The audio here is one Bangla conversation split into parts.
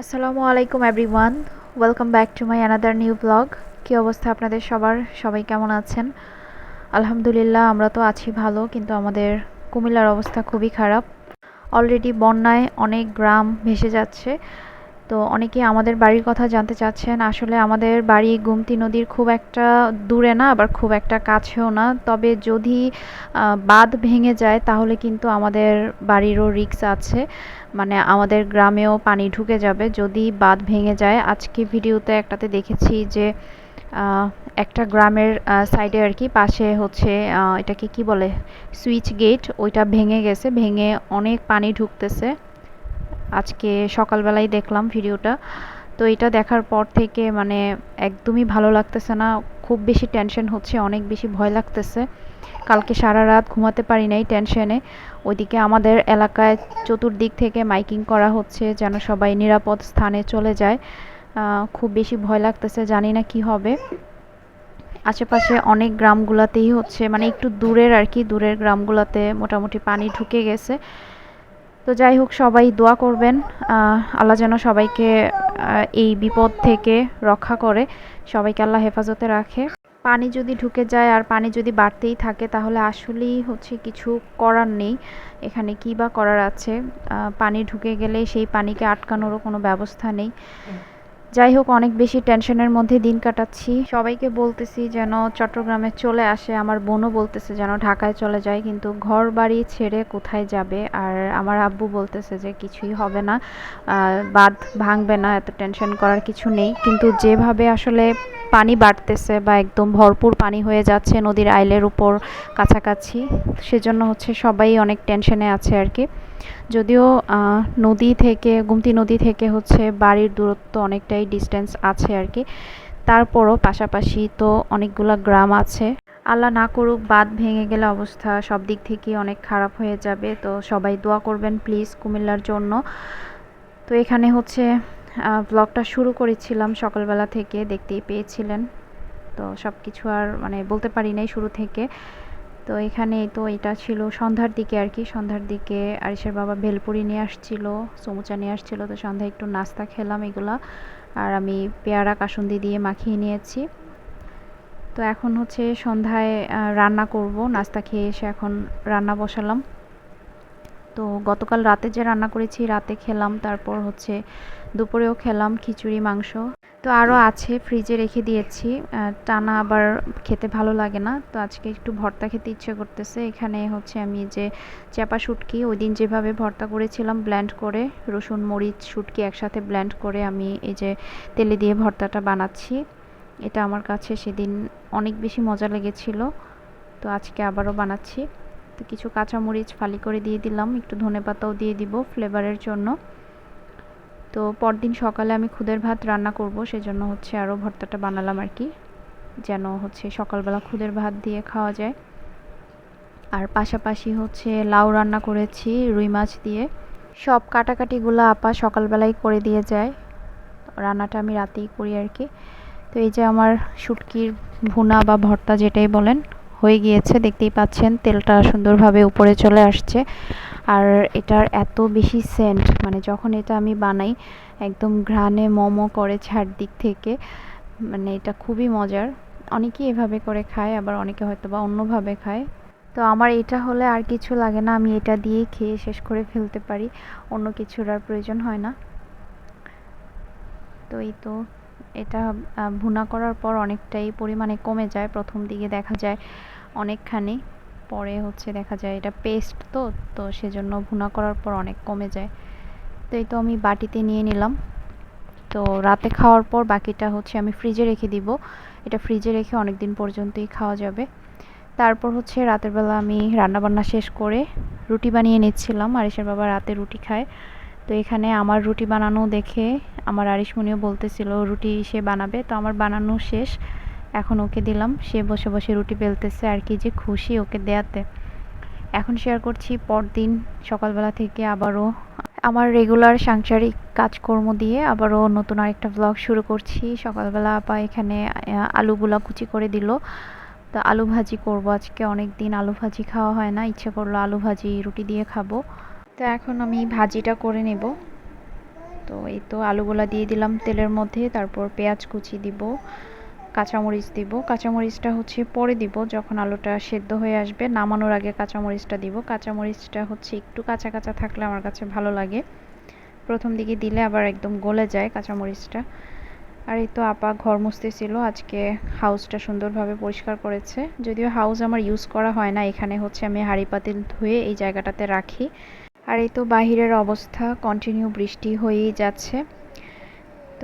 আসসালামু আলাইকুম everyone welcome back to my another new blog কী অবস্থা আপনাদের সবার? সবাই কেমন আছেন? আলহামদুলিল্লাহ, আমরা তো আছি ভালো, কিন্তু আমাদের কুমিল্লার অবস্থা খুবই খারাপ। অলরেডি বন্যায় অনেক গ্রাম ভেসে যাচ্ছে। তো অনেকে আমাদের বাড়ির কথা জানতে চাচ্ছেন, আসলে আমাদের বাড়ি গুমতি নদীর খুব একটা দূরে না, আবার খুব একটা কাছেও না। তবে যদি বাঁধ ভেঙে যায়, তাহলে কিন্তু আমাদের বাড়িরও রিক্স আছে। মানে আমাদের গ্রামেও পানি ঢুকে যাবে। যদি বাঁধ ভেঙে যায়, আজকে ভিডিওতে একটাতে দেখেছি যে একটা গ্রামের সাইডে আর কি, পাশে হচ্ছে এটাকে কি বলে, সুইচ গেট, ওইটা ভেঙে গেছে। ভেঙে অনেক পানি ঢুকতেছে। আজকে সকালবেলায় দেখলাম ভিডিওটা। তো এটা দেখার পর থেকে মানে একদমই ভালো লাগতেছে না। খুব বেশি টেনশন হচ্ছে, অনেক বেশি ভয় লাগতেছে। কালকে সারা রাত ঘুমাতে পারি নাই টেনশনে ওইদিকে আমাদের এলাকায় চতুর্দিক থেকে মাইকিং করা হচ্ছে যেন সবাই নিরাপদ স্থানে চলে যায়। খুব বেশি ভয় লাগতেছে, জানি না কি হবে। আশেপাশে অনেক গ্রামগুলোতেই হচ্ছে মানে একটু দূরের আর কি, দূরের গ্রামগুলোতে মোটামুটি পানি ঢুকে গেছে। তো যাই হোক, সবাই দোয়া করবেন। আল্লাহ যেন সবাইকে এই বিপদ থেকে রক্ষা করে। সবাইকে আল্লাহ হেফাজতে রাখে। পানি যদি ঢুকে যায় আর পানি যদি বাড়তেই থাকে, তাহলে আসলেই হচ্ছে কিছু করার নেই। এখানে কী বা করার আছে? পানি ঢুকে গেলে সেই পানিকে আটকানোরও কোনো ব্যবস্থা নেই। যাই হোক, অনেক বেশি টেনশনের মধ্যে দিন কাটাচ্ছি। সবাইকে বলতেছি যেন চট্টগ্রামে চলে আসে। আমার বোনও বলতেছে যেন ঢাকায় চলে যায়, কিন্তু ঘর বাড়ি ছেড়ে কোথায় যাবে? আর আমার আব্বু বলতেছে যে কিছুই হবে না। বাদ ভাঙবে না, এত টেনশন করার কিছু নেই। কিন্তু যেভাবে আসলে পানি বাড়তেছে বা একদম ভরপুর পানি হয়ে যাচ্ছে নদীর আইলের উপর কাছাকাছি, সেজন্য হচ্ছে সবাই অনেক টেনশনে আছে আর কি। যদিও নদী থেকে, গুমতি নদী থেকে হচ্ছে বাড়ির দূরত্ব অনেকটাই ডিস্টেন্স আছে আর কি। তারপরও পাশাপাশি তো অনেকগুলো গ্রাম আছে। আল্লাহ না করুক বাদ ভেঙে গেলে অবস্থা সব দিক থেকেই অনেক খারাপ হয়ে যাবে। তো সবাই দোয়া করবেন প্লিজ কুমিল্লার জন্য। তো এখানে হচ্ছে ব্লগটা শুরু করেছিলাম সকালবেলা থেকে, দেখতেই পেয়েছিলেন। তো সব কিছু আর মানে বলতে পারি নাই শুরু থেকে। তো এখানে তো এটা ছিল সন্ধ্যার দিকে আর কি। সন্ধ্যার দিকে আরিসের বাবা ভেলপুরি নিয়ে আসছিল, সমুচা নিয়ে আসছিল। তো সন্ধ্যায় একটু নাস্তা খেলাম এগুলা। আর আমি পেয়ারা কাসুন্দি দিয়ে মাখিয়ে নিয়েছি। তো এখন হচ্ছে সন্ধ্যায় রান্না করব। নাস্তা খেয়ে এসে এখন রান্না বসালাম। তো গতকাল রাতে যে রান্না করেছি, রাতে খেলাম। তারপর হচ্ছে দুপুরেও খেলাম খিচুড়ি, মাংস। তো আরও আছে, ফ্রিজে রেখে দিয়েছি। টানা আবার খেতে ভালো লাগে না। তো আজকে একটু ভর্তা খেতে ইচ্ছে করতেছে। এখানে হচ্ছে আমি যে চাপা শুটকি, ওই দিন যেভাবে ভর্তা করেছিলাম ব্ল্যান্ড করে, রসুন, মরিচ, শুটকি একসাথে ব্ল্যান্ড করে আমি এই যে তেলে দিয়ে ভর্তাটা বানাচ্ছি। এটা আমার কাছে সেদিন অনেক বেশি মজা লেগেছিল। তো আজকে আবারও বানাচ্ছি। তো কিছু কাঁচামরিচ ফালি করে দিয়ে দিলাম। একটু ধনে পাতাও দিয়ে দিব ফ্লেভারের জন্য। তো পরদিন সকালে আমি খুদের ভাত রান্না করব, সেজন্য হচ্ছে আরও ভর্তাটা বানালাম আর কি, যেন হচ্ছে সকালবেলা খুদের ভাত দিয়ে খাওয়া যায়। আর পাশাপাশি হচ্ছে লাউ রান্না করেছি, রুই মাছ দিয়ে। সব কাটাকাটিগুলো আপা সকালবেলায় করে দিয়ে যায়, রান্নাটা আমি রাতেই করি আর কি। তো এই যে আমার শুটকির ভুনা বা ভর্তা যেটাই বলেন, হয়ে গিয়েছে, দেখতেই পাচ্ছেন, তেলটা সুন্দরভাবে উপরে চলে আসছে। আর এটার এত বেশি সেন্ট মানে যখন এটা আমি বানাই, একদম ঘ্রাণে মোমো করে দিক থেকে মানে এটা খুবই মজার। অনেকেই এভাবে করে খায়, আবার অনেকে হয়তো বা অন্যভাবে খায়। তো আমার এটা হলে আর কিছু লাগে না, আমি এটা দিয়েই খেয়ে শেষ করে ফেলতে পারি, অন্য কিছুর আর প্রয়োজন হয় না। তো এই তো, এটা ভুনা করার পর অনেকটাই পরিমাণে কমে যায়, প্রথম দিকে দেখা যায় অনেকখানি। পরে হচ্ছে দেখা যায় এটা পেস্ট তো তো সেজন্য ভুনা করার পর অনেক কমে যায়। তো এই তো আমি বাটিতে নিয়ে নিলাম। তো রাতে খাওয়ার পর বাকিটা হচ্ছে আমি ফ্রিজে রেখে দিব। এটা ফ্রিজে রেখে অনেক দিন পর্যন্তই খাওয়া যাবে। তারপর হচ্ছে রাতের বেলা আমি রান্নাবান্না শেষ করে রুটি বানিয়ে নিচ্ছিলাম। আরিসের বাবা রাতে রুটি খায়। তো এখানে আমার রুটি বানানো দেখে আমার আরিসমণিও বলতেছিল, রুটি সে বানাবে। তো আমার বানানো শেষ। এখন ওকে দিলাম। সে বসে বসে রুটি বেলতেছে আর কি যে খুশি ওকে দেয়াতে। এখন শেয়ার করছি পরদিন সকালবেলা থেকে আবারও আমার রেগুলার সাংসারিক কাজকর্ম দিয়ে আবারও নতুন আরেকটা ব্লগ শুরু করছি। সকালবেলা আপা এখানে আলুগুলা কুচি করে দিল। তো আলু ভাজি করব আজকে। অনেক দিন আলু ভাজি খাওয়া হয় না। ইচ্ছে করল আলু ভাজি রুটি দিয়ে খাব। তো এখন আমি ভাজিটা করে নেব। তো এই তো আলুগুলা দিয়ে দিলাম তেলের মধ্যে। তারপর পেঁয়াজ কুচি দিব। কাঁচামরিচ দিব। কাঁচামরিচটা হচ্ছে পরে দিব, যখন আলুটা সেদ্ধ হয়ে আসবে। নামানোর আগে কাঁচামরিচটা দিব। কাঁচামরিচটা হচ্ছে একটু কাঁচা কাঁচা থাকলে আমার কাছে ভালো লাগে। প্রথম দিকে দিলে আবার একদম গলে যায় কাঁচামরিচটা। আর এই তো আপা ঘর মুছতেছিল, আজকে হাউসটা সুন্দরভাবে পরিষ্কার করেছে। যদিও হাউস আমার ইউজ করা হয় না, এখানে হচ্ছে আমি হাঁড়ি পাতিল ধুয়ে এই জায়গাটাতে রাখি। আর এই তো বাহিরের অবস্থা কন্টিনিউ বৃষ্টি হয়েই যাচ্ছে।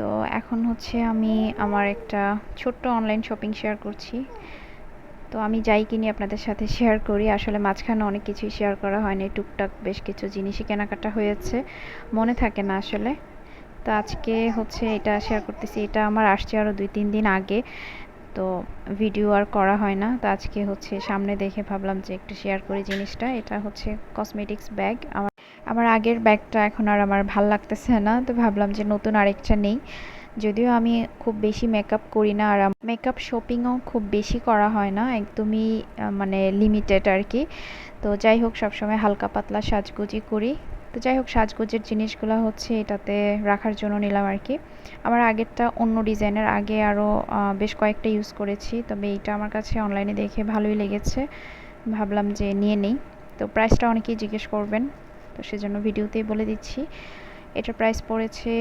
তো এখন হচ্ছে আমি আমার একটা ছোট্ট অনলাইন শপিং শেয়ার করছি। তো আমি যাই কিনি আপনাদের সাথে শেয়ার করি। আসলে মাঝখানে অনেক কিছুই শেয়ার করা হয়নি। টুকটাক বেশ কিছু জিনিসই কেনাকাটা হয়েছে। মনে থাকে না আসলে। তো আজকে হচ্ছে এটা শেয়ার করতেছি। এটা আমার আসছে আরও দুই, তিন দিন আগে। তো ভিডিও আর করা হয় না। তো আজকে হচ্ছে সামনে দেখে ভাবলাম যে একটু শেয়ার করি জিনিসটা। এটা হচ্ছে কসমেটিক্স ব্যাগ আমার আমার আগের ব্যাগটা এখন আর আমার ভালো লাগতেছে না, তো ভাবলাম যে নতুন আরেকটা নেই। যদিও আমি খুব বেশি মেকআপ করি না, আর মেকআপ শপিংও খুব বেশি করা হয় না, একদমই মানে লিমিটেড আর কি। তো যাই হোক, সবসময় হালকা পাতলা সাজগুজি করি। তো যাই হোক, সাজগোজের জিনিসগুলো হচ্ছে এটাতে রাখার জন্য নিলাম আর কি। আমার আগেরটা অন্য ডিজাইনের, আগে আরও বেশ কয়েকটা ইউজ করেছি, তবে এইটা আমার কাছে অনলাইনে দেখে ভালোই লেগেছে। ভাবলাম যে নিয়ে নেই। তো প্রাইসটা অনেকেই জিজ্ঞেস করবেন। তো সেজন্য ভিডিওতেই বলে দিচ্ছি। এটার প্রাইস পড়েছে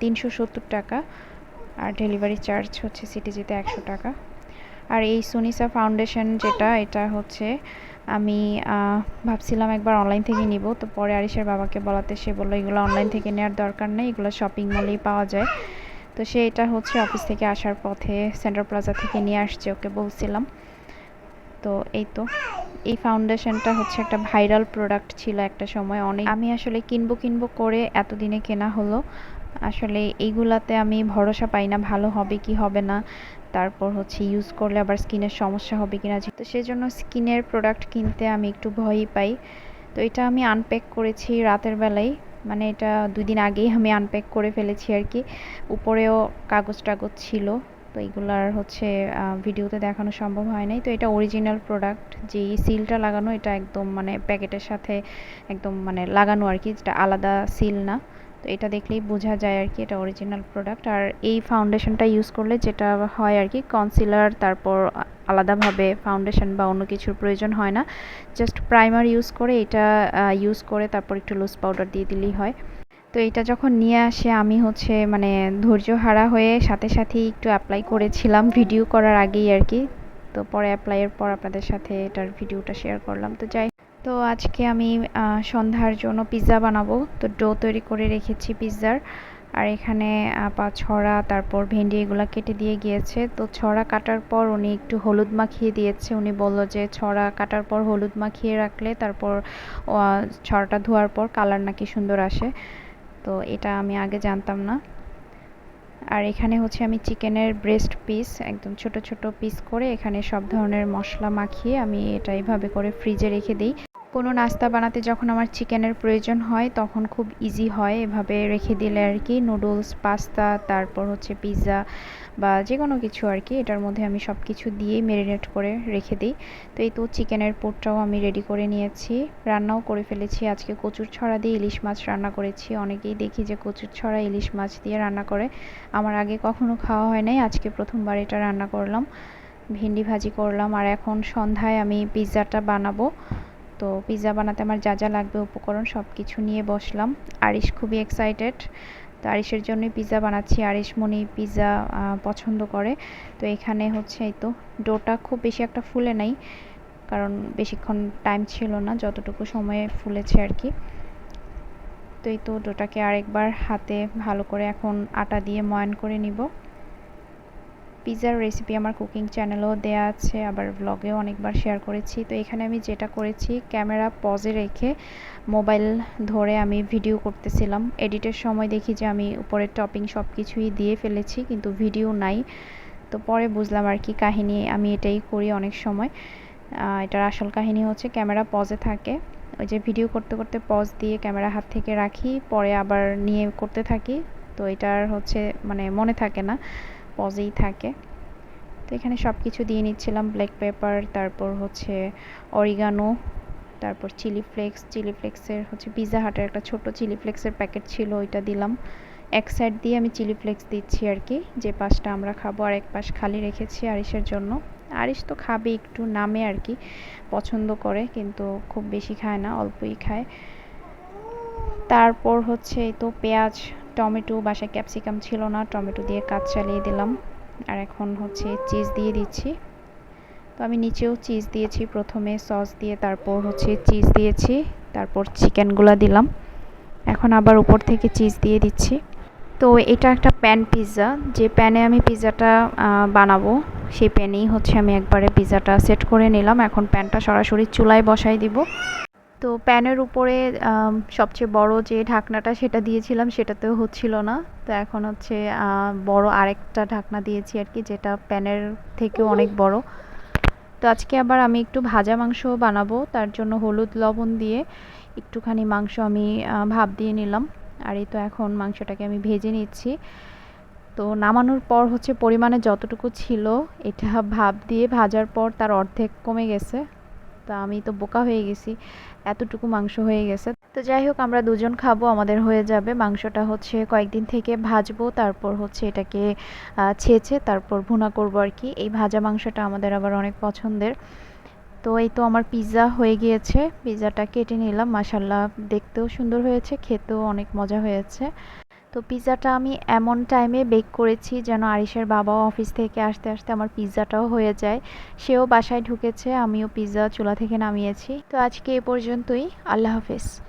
তিনশো সত্তর টাকা। আর ডেলিভারি চার্জ হচ্ছে সিটি যেতে একশো টাকা। আর এই সুনিসা ফাউন্ডেশন যেটা, এটা হচ্ছে আমি ভাবছিলাম একবার অনলাইন থেকে নিব। তো পরে আরিসের বাবাকে বলাতে সে বলল, এগুলো অনলাইন থেকে নেওয়ার দরকার নেই, এগুলো শপিং মলেই পাওয়া যায়। তো সে এটা হচ্ছে অফিস থেকে আসার পথে সেন্ট্রাল প্লাজা থেকে নিয়ে আসছে, ওকে বলছিলাম। তো এই তো। এই ফাউন্ডেশনটা হচ্ছে একটা ভাইরাল প্রোডাক্ট ছিল একটা সময়। অনেক আমি আসলে কিনবো কিনবো করে এতদিনে কেনা হলো। আসলে এইগুলাতে আমি ভরসা পাই না ভালো হবে কি হবে না। তারপর হচ্ছে ইউজ করলে আবার স্কিনের সমস্যা হবে কিনা তো সেজন্য স্কিনের প্রোডাক্ট কিনতে আমি একটু ভয়ই পাই। তো এটা আমি আনপ্যাক করেছি রাতের বেলায়। মানে এটা দুদিন আগেই আমি আনপ্যাক করে ফেলেছি আর কি। উপরেও কাগজ টাগজ ছিল। তো এইগুলার হচ্ছে ভিডিওতে দেখানো সম্ভব হয় নাই। তো এটা অরিজিনাল প্রোডাক্ট যে সিলটা লাগানো, এটা একদম মানে প্যাকেটের সাথে একদম মানে লাগানো আর কি, যেটা আলাদা সিল না। তো এটা দেখলেই বোঝা যায় আর কি, এটা অরিজিনাল প্রোডাক্ট আর এই ফাউন্ডেশনটা ইউজ করলে যেটা হয় আর কি কনসিলার তারপর আলাদাভাবে ফাউন্ডেশন বা অন্য কিছুর প্রয়োজন হয় না। জাস্ট প্রাইমার ইউজ করে এটা ইউজ করে তারপর একটু লুজ পাউডার দিয়ে দিলেই হয়। তো এটা যখন নিয়ে আসে, আমি হচ্ছে মানে ধৈর্য হারা হয়ে সাথে সাথেই একটু অ্যাপ্লাই করেছিলাম ভিডিও করার আগেই আর কি তো পরে অ্যাপ্লাইয়ের পর আপনাদের সাথে এটার ভিডিওটা শেয়ার করলাম। তো যাই, তো আজকে আমি সন্ধ্যার জন্য পিৎজা বানাবো। তো ডো তৈরি করে রেখেছি পিৎজার আর এখানে পা ছড়া, তারপর ভেন্ডি এগুলো কেটে দিয়ে গিয়েছে। তো ছড়া কাটার পর উনি একটু হলুদ মাখিয়ে দিয়েছে। উনি বলল যে ছড়া কাটার পর হলুদ মাখিয়ে রাখলে তারপর ছড়াটা ধোয়ার পর কালার নাকি সুন্দর আসে। তো এটা আমি আগে জানতাম না। আর এখানে হচ্ছে আমি চিকেনের ব্রেস্ট পিস একদম ছোট ছোট পিস করে এখানে সব ধরনের মশলা মাখিয়ে আমি এটা এইভাবে করে ফ্রিজে রেখে দিই। কোনো নাস্তা বানাতে যখন আমার চিকেনের প্রয়োজন হয়, তখন খুব ইজি হয়। এভাবে রেখে দিলে আর কি নুডলস পাস্তা তারপর হচ্ছে পিৎজা বা যে কোনো কিছু আর কি, এটার মধ্যে আমি সব কিছু দিয়েই ম্যারিনেট করে রেখে দিই। তো এই তো চিকেনের পোটটাও আমি রেডি করে নিয়েছি। রান্নাও করে ফেলেছি। আজকে কচুর ছড়া দিয়ে ইলিশ মাছ রান্না করেছি। অনেকেই দেখি যে কচুর ছড়া ইলিশ মাছ দিয়ে রান্না করে। আমার আগে কখনো খাওয়া হয় নাই। আজকে প্রথমবার এটা রান্না করলাম। ভেন্ডি ভাজি করলাম। আর এখন সন্ধ্যায় আমি পিৎজাটা বানাবো। তো পিৎজা বানাতে আমার যা যা লাগবে, উপকরণ সব কিছু নিয়ে বসলাম। আরিশ খুবই এক্সাইটেড তো আরিশের জন্যই পিৎজা বানাচ্ছি। আরিশ মনি পিৎজা পছন্দ করে। তো এখানে হচ্ছে এই তো, ডোটা খুব বেশি একটা ফুলে নাই, কারণ বেশিক্ষণ টাইম ছিল না, যতটুকু সময়ে ফুলেছে আর কি তো এই তো, ডোটাকে আরেকবার হাতে ভালো করে এখন আটা দিয়ে ময়ান করে নিব। পিৎজার রেসিপি আমার কুকিং চ্যানেলেও দেয়া আছে, আবার ব্লগেও অনেকবার শেয়ার করেছি। তো এখানে আমি যেটা করেছি ক্যামেরা পজে রেখে মোবাইল ধরে আমি ভিডিও করতেছিলাম। এডিটের সময় দেখি যে আমি উপরের টপিং সব কিছুই দিয়ে ফেলেছি, কিন্তু ভিডিও নাই। তো পরে বুঝলাম আর কি কাহিনী, আমি এটাই করি অনেক সময়। এটার আসল কাহিনী হচ্ছে ক্যামেরা পজে থাকে। ওই যে ভিডিও করতে করতে পজ দিয়ে ক্যামেরা হাত থেকে রাখি, পরে আবার নিয়ে করতে থাকি। তো এটার হচ্ছে মানে মনে থাকে না। পজেই থাকে। তো এখানে সব কিছু দিয়ে নিচ্ছিলাম ব্ল্যাক পেপার তারপর হচ্ছে অরিগানো তারপর চিলি ফ্লেক্স চিলি ফ্লেক্সের হচ্ছে পিজা হাটের একটা ছোট চিলি ফ্লেক্সের প্যাকেট ছিল, ওইটা দিলাম। এক সাইড দিয়ে আমি চিলি ফ্লেক্স দিচ্ছি আর কি, যে পাশটা আমরা খাব আর এক পাশ খালি রেখেছি আরিসের জন্য। আরিস তো খাবে একটু, নামে আর কি, পছন্দ করে, কিন্তু খুব বেশি খায় না, অল্পই খায়। তারপর হচ্ছে এই তো পেঁয়াজ, টমেটো, বাসায় ক্যাপসিকাম ছিল না, টমেটো দিয়ে কাজ চালিয়ে দিলাম। আর এখন হচ্ছে চিজ দিয়ে দিচ্ছি। তো আমি নিচেও চিজ দিয়েছি, প্রথমে সস দিয়ে, তারপর হচ্ছে চিজ দিয়েছি, তারপর চিকেনগুলো দিলাম। এখন আবার উপর থেকে চিজ দিয়ে দিচ্ছি। তো এটা একটা প্যান পিৎজা, যে প্যানে আমি পিৎজাটা বানাবো, সেই প্যানেই হচ্ছে আমি একবারে পিৎজাটা সেট করে নিলাম। এখন প্যানটা সরাসরি চুলায় বসাই দিব। তো প্যানের উপরে সবচেয়ে বড় যে ঢাকনাটা সেটা দিয়েছিলাম সেটাতেও হচ্ছিল না। তো এখন হচ্ছে বড় আরেকটা ঢাকনা দিয়েছি আর কি যেটা প্যানের থেকেও অনেক বড়। তো আজকে আবার আমি একটু ভাজা মাংস বানাবো তার জন্য হলুদ লবণ দিয়ে একটুখানি মাংস আমি ভাপ দিয়ে নিলাম। আর এই তো এখন মাংসটাকে আমি ভেজে নিচ্ছি। তো নামানোর পর হচ্ছে পরিমাণে যতটুকু ছিল এটা ভাপ দিয়ে ভাজার পর তার অর্ধেক কমে গেছে। তা আমি তো বোকা হয়ে গেছি, এতটুকু মাংস হয়ে গেছে। তো যাই হোক, আমরা দুজন খাব, আমাদের হয়ে যাবে। মাংসটা হচ্ছে কয়েকদিন থেকে ভাজবো, তারপর হচ্ছে এটাকে ছেঁচে তারপর ভুনা করব আর কি। এই ভাজা মাংসটা আমাদের আবার অনেক পছন্দের। তো এই তো আমার পিৎজা হয়ে গিয়েছে, পিৎজাটা কেটে নিলাম। মাসাল্লাহ দেখতেও সুন্দর হয়েছে, খেতেও অনেক মজা হয়েছে। তো পিৎজাটা আমি এমন টাইমে বেক করেছি যেন আরিশের বাবাও অফিস থেকে আসতে আসতে আমার পিৎজাটাও হয়ে যায়। সেও বাসায় ঢুকেছে, আমিও পিৎজা চুলা থেকে নামিয়েছি। তো আজকে এ পর্যন্তই। আল্লাহ হাফেজ।